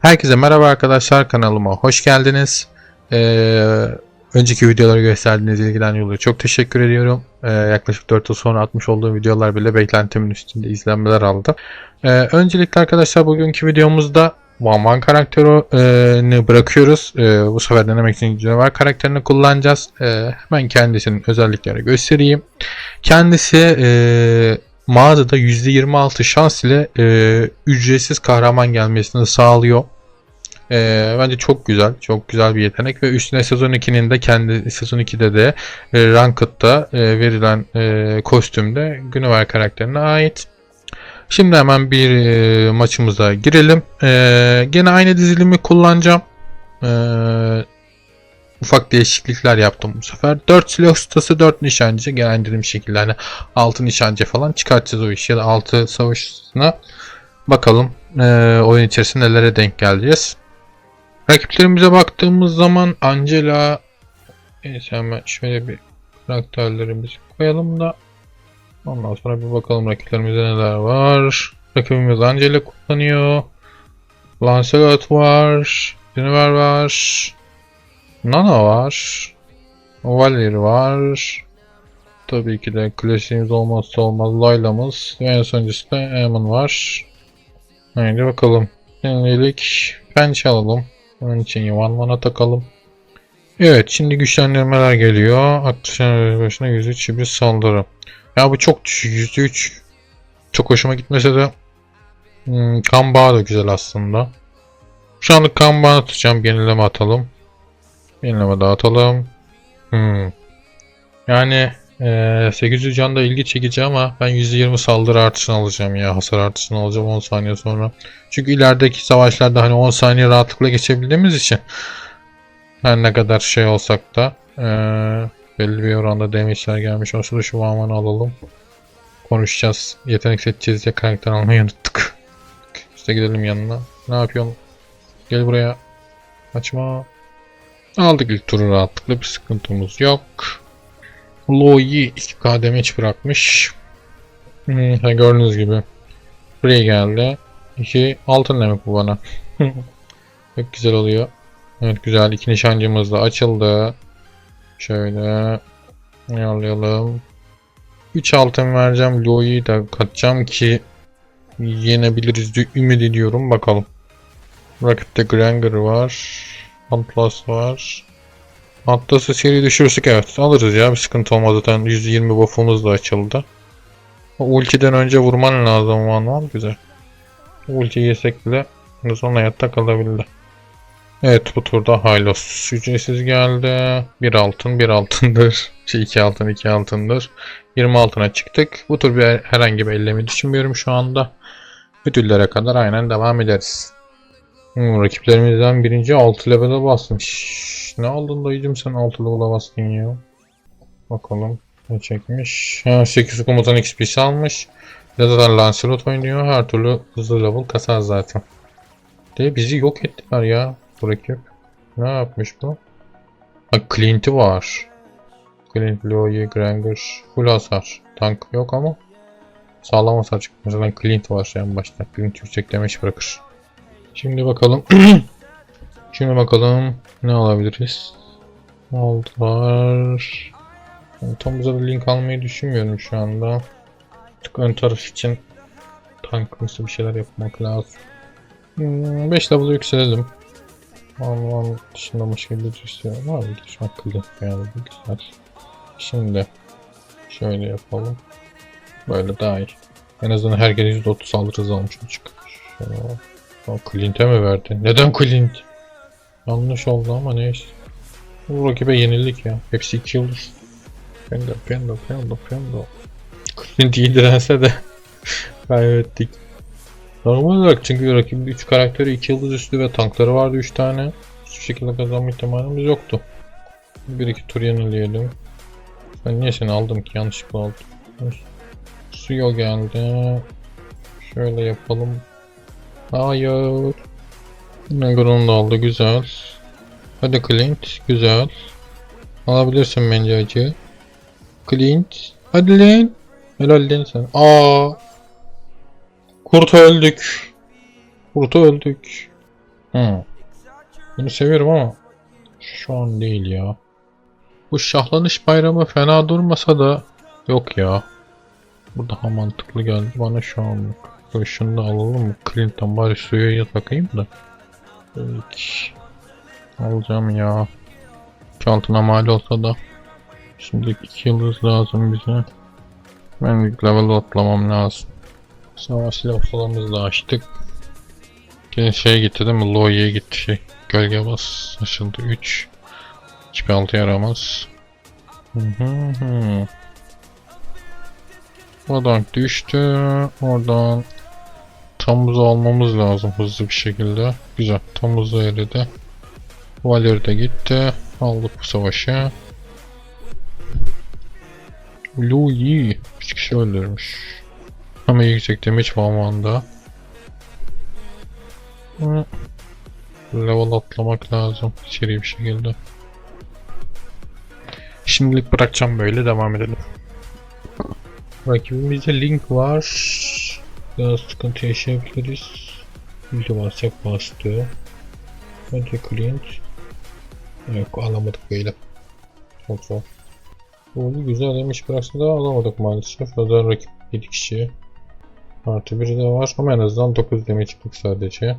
Herkese merhaba arkadaşlar kanalıma hoş geldiniz. Ee, önceki videoları gösterdiğiniz ilgiden dolayı çok teşekkür ediyorum. Ee, yaklaşık 4 yıl sonra atmış olduğum videolar bile beklentimin üstünde izlenmeler aldı. Ee, öncelikle arkadaşlar bugünkü videomuzda Van Van karakterini bırakıyoruz. Ee, bu sefer denemek için canavar karakterini kullanacağız. Ee, hemen kendisinin özelliklerini göstereyim. Kendisi e, mağazada %26 şans ile e, ücretsiz kahraman gelmesini sağlıyor. E, bence çok güzel. Çok güzel bir yetenek ve üstüne sezon 2'nin de kendi sezon 2'de de e, Ranked'da e, verilen e, kostümde Günüver karakterine ait. Şimdi hemen bir e, maçımıza girelim. E, gene aynı dizilimi kullanacağım. E, ufak değişiklikler yaptım bu sefer. 4 silah ustası 4 nişancı gene indirim şekilde hani 6 nişancı falan çıkartacağız o işi ya da 6 savaşçısına bakalım e, oyun içerisinde nelere denk geleceğiz. Rakiplerimize baktığımız zaman Angela neyse hemen şöyle bir karakterlerimizi koyalım da ondan sonra bir bakalım rakiplerimizde neler var. Rakibimiz Angela kullanıyor. Lancelot var. Jennifer var. Nana var. Valir var. Tabii ki de klasiğimiz olmazsa olmaz Layla'mız. Ve en sonuncusu da Eamon var. Haydi bakalım. Şimdilik pençe alalım. Onun için Yuvan Man'a takalım. Evet şimdi güçlendirmeler geliyor. Aktif başına 103 bir saldırı. Ya bu çok düşük %3. Çok hoşuma gitmese de hmm, kan bağı da güzel aslında. Şu anlık kan bağı atacağım. Yenileme atalım. Yenileme dağıtalım. Hmm. Yani eee 800 can da ilgi çekici ama ben %20 saldırı artışını alacağım ya. Hasar artışını alacağım 10 saniye sonra. Çünkü ilerideki savaşlarda hani 10 saniye rahatlıkla geçebildiğimiz için her ne kadar şey olsak da eee, belli bir oranda damage'ler gelmiş olsa da şu vamanı alalım. Konuşacağız. Yetenek seçeceğiz diye karakter almayı unuttuk. İşte gidelim yanına. Ne yapıyorsun? Gel buraya. Açma. Aldık ilk turu rahatlıkla bir sıkıntımız yok. Lo'yi 2k damage bırakmış. Hmm, gördüğünüz gibi. Buraya geldi. 2 altın demek bu bana. Çok güzel oluyor. Evet güzel. iki nişancımız da açıldı. Şöyle ayarlayalım. 3 altın vereceğim. Lo'yu da katacağım ki yenebiliriz diye ümit ediyorum. Bakalım. Rakipte Granger var. Atlas var. Atlas'ı seri düşürürsek evet alırız ya bir sıkıntı olmaz zaten 120 buff'umuz da açıldı. O ultiden önce vurman lazım manuel güzel. Ulti yesek bile son hayatta kalabildi. Evet bu turda Hylos ücretsiz geldi. Bir altın bir altındır. Şey iki altın iki altındır. 20 altına çıktık. Bu tur bir herhangi bir ellemi düşünmüyorum şu anda. Ödüllere kadar aynen devam ederiz. Hmm, rakiplerimizden birinci 6 level'e basmış. Ne aldın dayıcım sen 6 level'e bastın ya. Bakalım ne çekmiş. Ha, 8 komutan XP'si almış. Ya da Lancelot oynuyor. Her türlü hızlı level kasar zaten. De bizi yok ettiler ya bu rakip. Ne yapmış bu? Ha Clint'i var. Clint, Loye, Granger, full hasar. Tank yok ama sağlam hasar çıkmış. Mesela Clint var en başta. Clint yüksek demeç bırakır. Şimdi bakalım. Şimdi bakalım ne alabiliriz? Aldılar? Yani tam da link almayı düşünmüyorum şu anda. Artık ön taraf için tankımsı bir şeyler yapmak lazım. 5 hmm, level yükselelim. Alman dışında başka bir istiyorum. Var mı? Şu akıllı yani güzel. Şimdi şöyle yapalım. Böyle daha iyi. En azından herkes %30 saldırı hızı almış olacak. Şöyle. O Clint'e mi verdi? Neden Clint? Yanlış oldu ama neyse. Bu rakibe yenildik ya. Hepsi 2 yıldız. Pendo, Pendo, Pendo, Pendo. Clint iyi dirense de kaybettik. Normal olarak çünkü rakibin 3 karakteri 2 yıldız üstü ve tankları vardı 3 tane. Hiçbir şekilde kazanma ihtimalimiz yoktu. Bir iki tur yenileyelim. Ben niye seni aldım ki yanlışlıkla aldım. Suyo geldi. Şöyle yapalım. Hayır. Negron'u da aldı güzel. Hadi Clint güzel. Alabilirsin bence acı. Clint. Hadi lan. Helal lan sen. Aa. Kurt öldük. Kurt öldük. Hı. Bunu seviyorum ama şu an değil ya. Bu şahlanış bayramı fena durmasa da yok ya. Bu daha mantıklı geldi bana şu anlık. Şunu da alalım? Clinton bari suya yat bakayım da. Peki. Alacağım ya. İki altına mal olsa da. Şimdi iki yıldız lazım bize. Ben level atlamam lazım. Savaş silahlarımızı da açtık. Yine şey gitti değil mi? Loy'ye gitti şey. Gölge bas açıldı 3. Hiçbir altı yaramaz. Hı hı hı. Oradan düştü. Oradan Tamuz'u almamız lazım hızlı bir şekilde. Güzel. Tamuz'u eridi. Valir de gitti. Aldık bu savaşı. Louis 3 kişi öldürmüş. Ama yüksek damage. Hı. Level atlamak lazım seri bir şekilde. Şimdilik bırakacağım böyle devam edelim. Rakibimizde Link var. Biraz sıkıntı yaşayabiliriz. Bildi basacak bastı. Önce Clint. Yok alamadık böyle. Çok zor. Bu güzel demiş bıraksa da alamadık maalesef. Zaten rakip 7 kişi. Artı biri de var ama en azından 9 demeye çıktık sadece.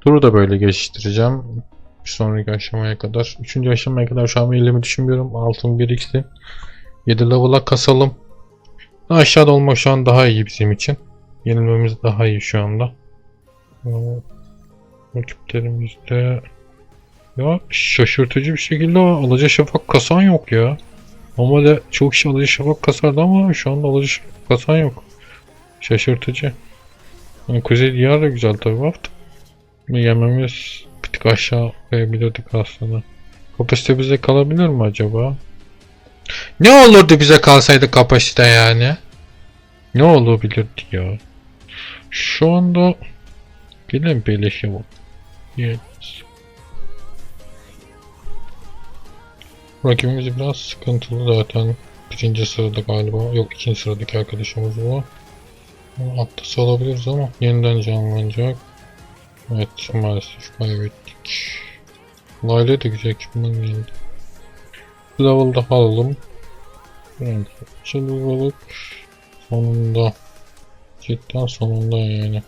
Turu da böyle geliştireceğim. Bir sonraki aşamaya kadar. Üçüncü aşamaya kadar şu an elimi düşünmüyorum. Altın birikti. 7 level'a kasalım. Aşağıda olmak şu an daha iyi bizim için. Yenilmemiz daha iyi şu anda. Ee, Rakiplerimizde ya şaşırtıcı bir şekilde alıcı şafak kasan yok ya. Normalde çok kişi alıcı şafak kasardı ama şu anda alıcı şafak kasan yok. Şaşırtıcı. Yani Kuzey Diyar da güzel tabi hafta. Yememiz bir tık aşağı koyabilirdik aslında. Kapasite bize kalabilir mi acaba? Ne olurdu bize kalsaydı kapasite yani? Ne olabilirdi ya? Şu anda Gelin beleşe bak. Yes. Rakibimiz biraz sıkıntılı zaten. Birinci sırada galiba. Yok ikinci sıradaki arkadaşımız bu. Atlası alabiliriz ama yeniden canlanacak. Evet maalesef kaybettik. Layla da güzel ekipman geldi. Level daha alalım. Evet. Şimdi balık sonunda. Cidden sonunda yani.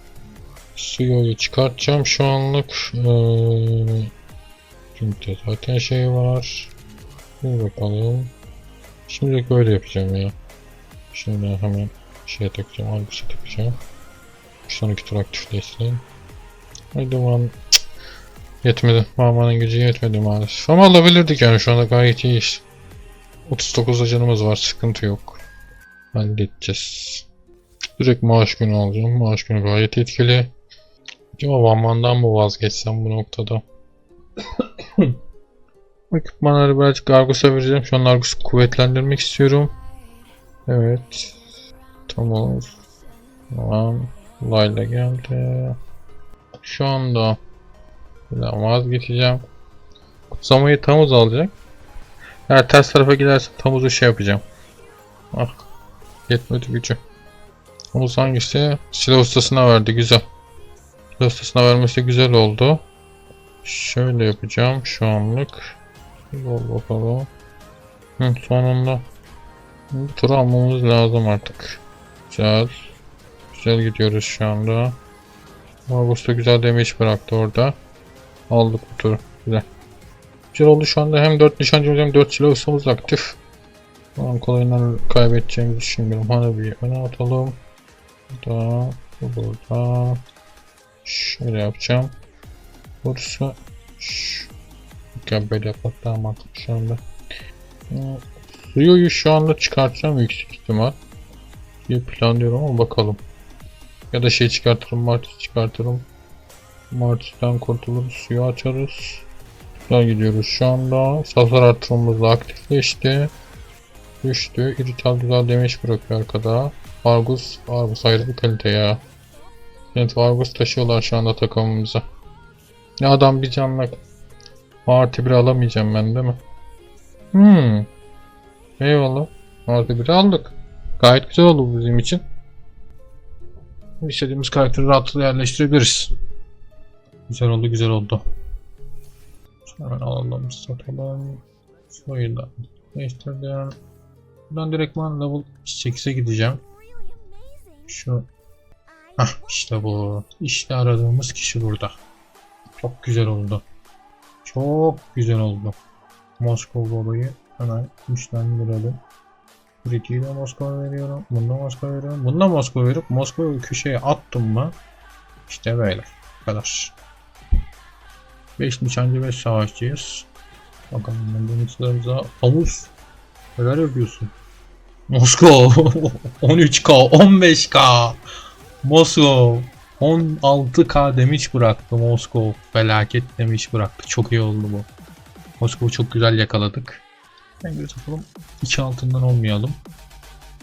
Suyo'yu çıkartacağım şu anlık. Ee, çünkü zaten şey var. Bir bakalım. Şimdilik böyle yapacağım ya. Şöyle hemen şeye takacağım. Albus'a takacağım. Sonraki tur aktifleşsin. Haydi man. Yetmedi. Mamanın gücü yetmedi maalesef. Ama alabilirdik yani şu anda gayet iyi iş. 39 canımız var. Sıkıntı yok. Halledeceğiz. Direkt maaş günü alacağım. Maaş günü gayet etkili. Acaba Vanman'dan mı vazgeçsem bu noktada? Ekipmanları birazcık Argus'a vereceğim. Şu an Argus'u kuvvetlendirmek istiyorum. Evet. Tamam. Tamam. Layla geldi. Şu anda Buradan vazgeçeceğim. Kutsamayı Tamuz alacak. Eğer ters tarafa giderse Tamuz'u şey yapacağım. Ah. Yetmedi gücü. Tamuz hangisi? Silah ustasına verdi. Güzel. Silah ustasına vermesi güzel oldu. Şöyle yapacağım şu anlık. Dur bakalım. Hı, sonunda. Bu almamız lazım artık. Güzel. Güzel gidiyoruz şu anda. Augusta güzel damage bıraktı orada. Aldık bu turu. Güzel. Güzel oldu şu anda hem 4 nişancımız hem 4 silah ustamız aktif. Tamam kolayından kaybedeceğimizi düşünmüyorum. Hadi bir öne atalım. Burada. Bu burada. Şöyle yapacağım. Burası. Şş. Mükemmel yapmak daha mantıklı şu anda. Ee, Suyo'yu şu anda çıkartacağım yüksek ihtimal. diye planlıyorum ama bakalım. Ya da şey çıkartırım, Martis çıkartırım. Martis'ten kurtuluruz, suyu açarız. Güzel gidiyoruz şu anda. Saflar artırmamız da aktifleşti. Düştü. İrital güzel demiş bırakıyor arkada. Argus, Argus ayrı bir kalite ya. Evet Argus taşıyorlar şu anda takımımıza. Ya adam bir canla Artı bir alamayacağım ben değil mi? Hmm. Eyvallah. Artı bir aldık. Gayet güzel oldu bizim için. istediğimiz karakteri rahatlıkla yerleştirebiliriz. Güzel oldu, güzel oldu. Hemen alalım, satalım. Şurayı da değiştirdim. Ben direktman level 8'e gideceğim. Şu. Hah işte bu. İşte aradığımız kişi burada. Çok güzel oldu. Çok güzel oldu. Moskova babayı hemen güçlendirelim. Briti'yi de Moskova veriyorum. Bunda Moskova veriyorum. Bunda Moskova veriyorum. Moskova'yı köşeye attım mı? İşte böyle. Bu kadar. 5 nişancı 5 savaşçıyız. Bakalım denizlerimize. Havuz. Neler yapıyorsun? Moskova 13k 15k Moskova 16k demiş bıraktı Moskova felaket demiş bıraktı çok iyi oldu bu Moskova çok güzel yakaladık ben göz yapalım 2 altından olmayalım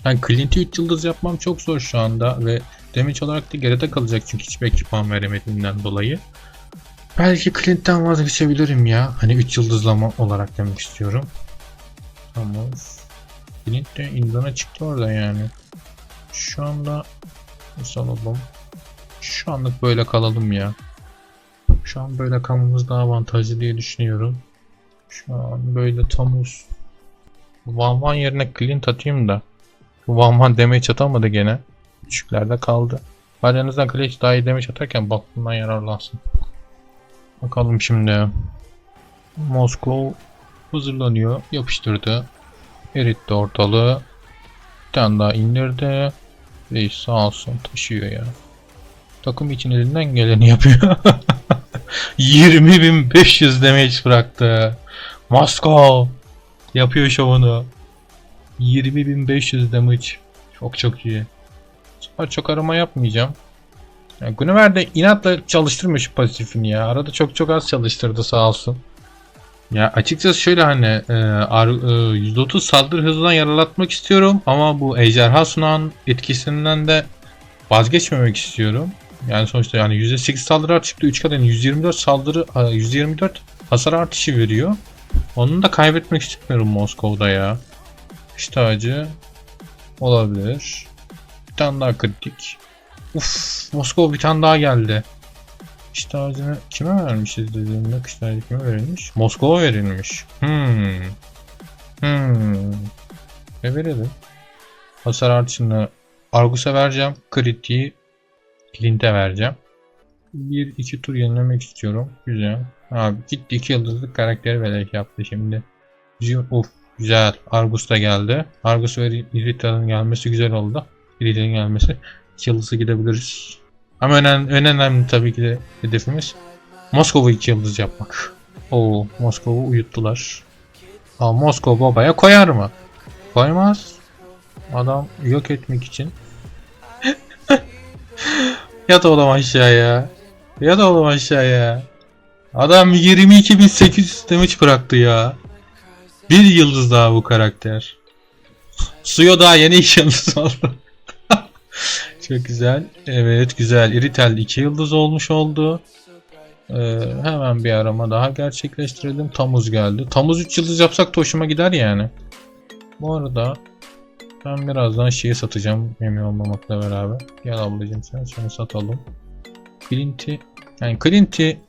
yani Clint'i 3 yıldız yapmam çok zor şu anda ve damage olarak da geride kalacak çünkü hiçbir ekipman veremediğimden dolayı belki Clint'ten vazgeçebilirim ya hani 3 yıldızlama olarak demek istiyorum Tamam Clint de indana çıktı orada yani. Şu anda nasıl alalım? Şu anlık böyle kalalım ya. Şu an böyle kalmamız daha avantajlı diye düşünüyorum. Şu an böyle tamuz. Van Van yerine Clint atayım da. Van Van damage atamadı gene. Küçüklerde kaldı. Hadi en azından Clint daha iyi damage atarken baktığından yararlansın. Bakalım şimdi. Moskov hazırlanıyor. Yapıştırdı. Eritti ortalığı. Bir tane daha indirdi. Reis sağ olsun taşıyor ya. Takım için elinden geleni yapıyor. 20.500 damage bıraktı. Moskov yapıyor şovunu. 20.500 damage. Çok çok iyi. Sefer çok arama yapmayacağım. Yani Guinevere de inatla çalıştırmıyor şu pasifini ya. Arada çok çok az çalıştırdı sağ olsun. Ya açıkçası şöyle hani e, e, %30 saldırı hızından yararlatmak istiyorum ama bu ejderha sunan etkisinden de vazgeçmemek istiyorum. Yani sonuçta yani %8 saldırı artışı 3 kadar yani 124 saldırı e, 124 hasar artışı veriyor. Onu da kaybetmek istemiyorum Moskova'da ya. İşte acı olabilir. Bir tane daha kritik. Uf, Moskova bir tane daha geldi. İşte ağacını kime vermişiz dediğimde kışlarda kime verilmiş? Moskova verilmiş. Hmm. Hmm. Ne verelim? Hasar artışını Argus'a vereceğim. Kritiği Clint'e vereceğim. Bir iki tur yenilemek istiyorum. Güzel. Abi gitti iki yıldızlık karakteri belki yaptı şimdi. Of güzel. Argus da geldi. Argus ve Irita'nın gelmesi güzel oldu. Irita'nın gelmesi. Yıldızı gidebiliriz. Ama önemli, en önemli tabii ki de hedefimiz Moskova iki yıldız yapmak. Oo, Moskova uyuttular. Aa, Moskova babaya koyar mı? Koymaz. Adam yok etmek için. Yat oğlum aşağıya. Yat oğlum aşağıya. Adam 22.800 damage bıraktı ya. Bir yıldız daha bu karakter. Suyo daha yeni iki yıldız aldı. Çok güzel. Evet güzel. Iritel 2 yıldız olmuş oldu. Ee, hemen bir arama daha gerçekleştirelim. Tamuz geldi. Tamuz 3 yıldız yapsak da hoşuma gider yani. Bu arada ben birazdan şeyi satacağım. Emin olmamakla beraber. Gel ablacım sen şunu satalım. Clint'i yani Clint'i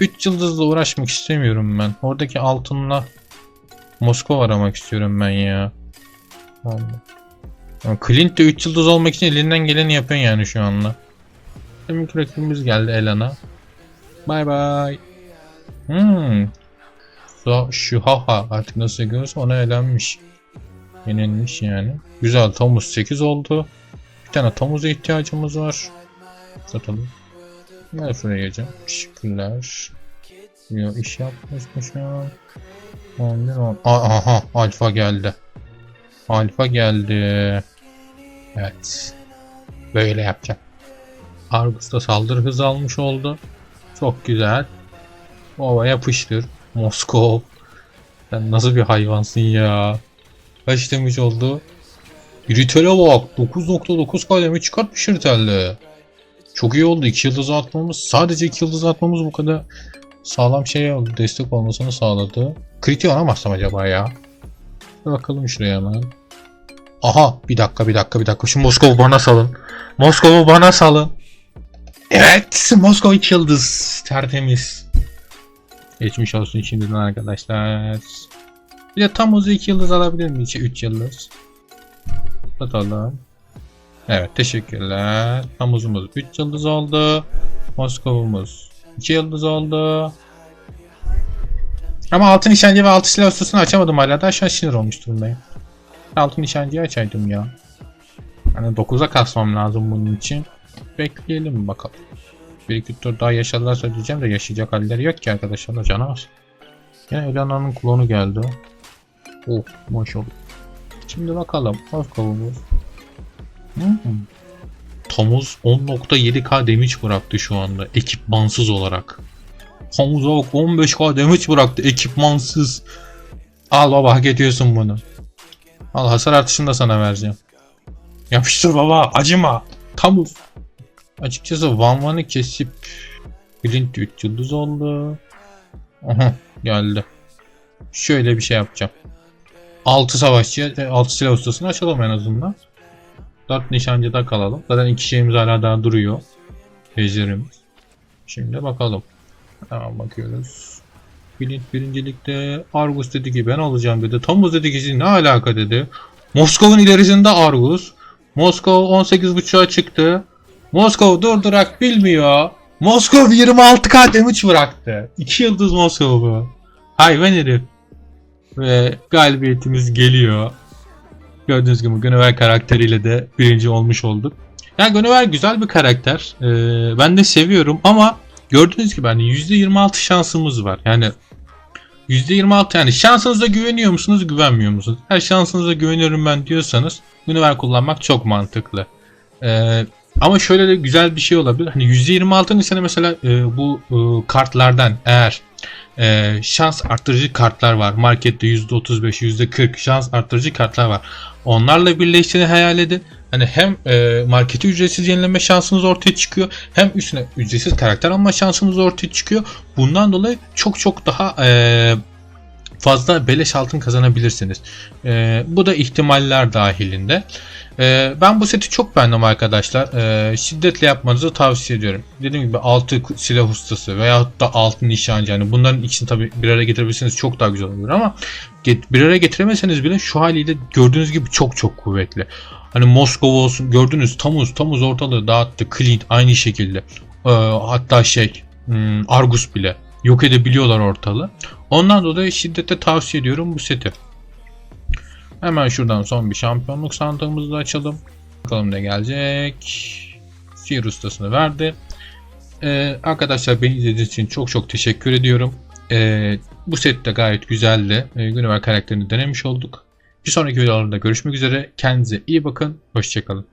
3 yıldızla uğraşmak istemiyorum ben. Oradaki altınla Moskova aramak istiyorum ben ya. Vallahi. Yani Clint de 3 yıldız olmak için elinden geleni yapıyor yani şu anda. Deminki rakibimiz geldi Elana. Bay bay. Hmm. So, şu haha artık nasıl görüyorsa ona elenmiş. Yenilmiş yani. Güzel Tomuz 8 oldu. Bir tane Tomuz'a ihtiyacımız var. Satalım. Ben şuraya geleceğim. Teşekkürler. Yo iş yapmış şu an. 11 10. Aha alfa geldi. Alfa geldi. Evet. Böyle yapacağım. Argus da saldırı hızı almış oldu. Çok güzel. Ova yapıştır. Moskov. Sen nasıl bir hayvansın ya. Kaç demiş oldu? Ritel'e bak. 9.9 kademe çıkartmış Ritel'de. Çok iyi oldu. 2 yıldız atmamız. Sadece 2 yıldız atmamız bu kadar sağlam şey oldu. Destek olmasını sağladı. Kriti alamazsam acaba ya. Bakalım şuraya hemen. Aha bir dakika bir dakika bir dakika şu Moskova bana salın. Moskova bana salın. Evet Moskova 2 yıldız tertemiz. Geçmiş olsun şimdiden arkadaşlar. Bir de tam 2 yıldız alabilir miyiz? 3 yıldız. Satalım. Evet teşekkürler. Tamuzumuz 3 yıldız oldu. Moskova'mız 2 yıldız oldu. Ama altın nişancı ve altı silah ustasını açamadım hala da aşağı sinir olmuş durumdayım. Altın nişancıyı açaydım ya. Hani 9'a kasmam lazım bunun için. Bekleyelim bakalım. Bir iki tur daha yaşarlarsa diyeceğim de yaşayacak halleri yok ki arkadaşlar canavar. Yine Elana'nın klonu geldi. Oh maşallah. Şimdi bakalım. Moskova'mız. Hmm. Tomuz 10.7k damage bıraktı şu anda ekipmansız olarak. Tomuz bak 15k damage bıraktı ekipmansız. Al baba hak ediyorsun bunu. Al hasar artışını da sana vereceğim. Yapıştır baba acıma. Tomuz. Açıkçası Van Van'ı kesip Clint 3 yıldız oldu. Aha geldi. Şöyle bir şey yapacağım. 6 savaşçı, 6 silah ustasını açalım en azından. 4 nişancıda kalalım. Zaten iki şeyimiz hala daha duruyor. Ejderimiz. Şimdi bakalım. Tamam bakıyoruz. Clint birincilikte Argus dedi ki ben alacağım dedi. Tomuz dedi ki ne alaka dedi. Moskova'nın ilerisinde Argus. Moskova 18.5'a çıktı. Moskova durdurak bilmiyor. Moskova 26k damage bıraktı. 2 yıldız Moskova. Hayvan herif. Ve galibiyetimiz geliyor. Gördüğünüz gibi Guinevere karakteriyle de birinci olmuş olduk. Yani Guinevere güzel bir karakter. Ee, ben de seviyorum ama gördüğünüz gibi hani %26 şansımız var. Yani %26 yani şansınıza güveniyor musunuz güvenmiyor musunuz? Her şansınıza güveniyorum ben diyorsanız Guinevere kullanmak çok mantıklı. Ee, ama şöyle de güzel bir şey olabilir. Hani %26'nın içine mesela e, bu e, kartlardan eğer e, şans arttırıcı kartlar var. Markette %35, %40 şans arttırıcı kartlar var. Onlarla birleştiğini hayal edin. Hani hem e, marketi ücretsiz yenileme şansınız ortaya çıkıyor. Hem üstüne ücretsiz karakter alma şansınız ortaya çıkıyor. Bundan dolayı çok çok daha e, fazla beleş altın kazanabilirsiniz. E, bu da ihtimaller dahilinde. E, ben bu seti çok beğendim arkadaşlar. E, şiddetle yapmanızı tavsiye ediyorum. Dediğim gibi 6 silah ustası veyahut da altın nişancı. Yani bunların ikisini tabi bir araya getirebilirseniz çok daha güzel olur ama bir araya getiremeseniz bile şu haliyle gördüğünüz gibi çok çok kuvvetli. Hani Moskova olsun gördünüz Tamuz Tamuz ortalığı dağıttı. Clint aynı şekilde. E, hatta şey hmm, Argus bile yok edebiliyorlar ortalığı. Ondan dolayı şiddetle tavsiye ediyorum bu seti. Hemen şuradan son bir şampiyonluk sandığımızı da açalım. Bakalım ne gelecek. Sihir ustasını verdi. Ee, arkadaşlar beni izlediğiniz için çok çok teşekkür ediyorum. Ee, bu set de gayet güzeldi. Ee, Günüver karakterini denemiş olduk. Bir sonraki videolarda görüşmek üzere. Kendinize iyi bakın. Hoşçakalın.